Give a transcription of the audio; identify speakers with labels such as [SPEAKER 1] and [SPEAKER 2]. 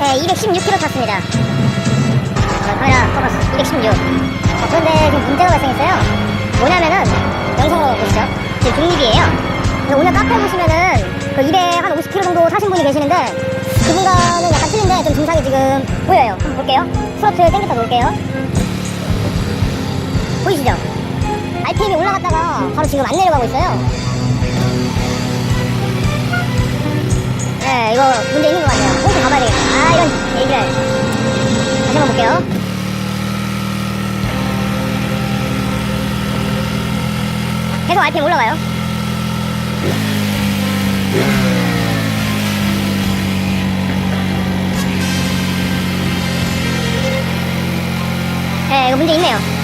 [SPEAKER 1] 네, 216km 탔습니다. 어, 카메라 포커스 216. 어, 그런데 지금 문제가 발생했어요. 뭐냐면은, 영상으로 보시죠. 지금 중립이에요. 근데 오늘 카페 보시면은, 그 250km 정도 타신 분이 계시는데, 그분과는 약간 틀린데, 좀 증상이 지금 보여요. 한번 볼게요. 스로틀 땡겼다 놓을게요. 보이시죠? RPM이 올라갔다가 바로 지금 안 내려가고 있어요. 네, 이거 문제 있는 것 같아요. 아, 이런 얘기를. 다시 한번 볼게요. 계속 RPM 올라가요. 네, 이거 문제 있네요.